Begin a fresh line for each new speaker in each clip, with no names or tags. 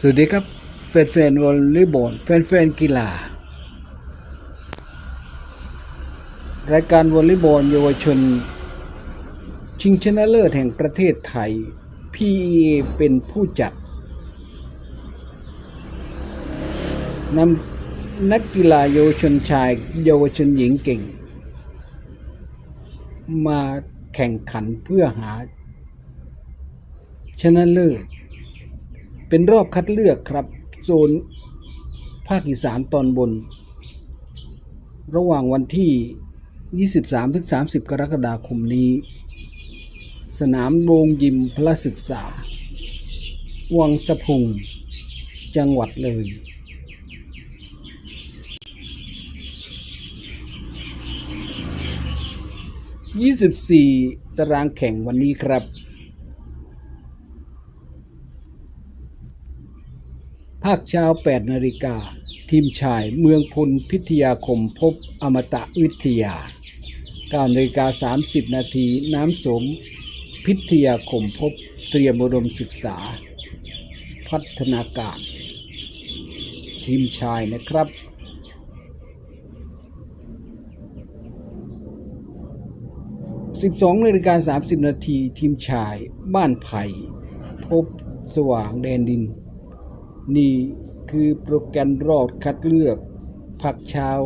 สวัสดีครับแฟนๆวอลเลย์บอลแฟนๆกีฬา รายการวอลเลย์บอลเยาวชน ชิงชนะเลิศแห่งประเทศไทย PEA เป็นผู้จัดนำนักกีฬาเยาวชนชายเยาวชนหญิงเก่ง มาแข่งขันเพื่อหาชนะเลิศ เป็นรอบคัดเลือกครับโซนภาคอีสานตอนบน ระหว่างวันที่ 23-30 กรกฎาคมนี้ สนามโรงยิมพระศึกษา วังสะพุง จังหวัดเลย 24 ตารางแข่งวันนี้ครับ ภาคเช้า 8 นาฬิกา ทีมชายเมืองพลพิทยาคมพบอมตะวิทยา 9 นาฬิกา 30 นาทีน้ำสม พิทยาคมพบเตรียมอุดมศึกษา พัฒนาการ ทีมชายนะครับ12นาฬิกา30 นาทีทีมชาย บ้านไผ่ พบสว่างแดนดิน นี่คือโปรแกรมรอบคัดเลือกผักชาว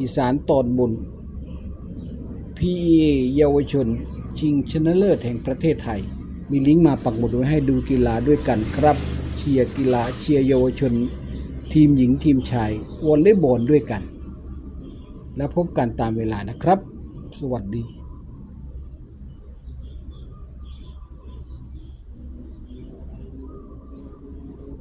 อีสานตอนบน PEA เยาวชน ชิงชนะเลิศแห่งประเทศไทย มีลิงก์มาปักหมุดไว้ให้ดูกีฬาด้วยกันครับ เชียร์กีฬาเชียร์เยาวชน ทีมหญิงทีมชายวอลเลย์บอลด้วยกัน แล้วพบกันตามเวลานะครับ สวัสดี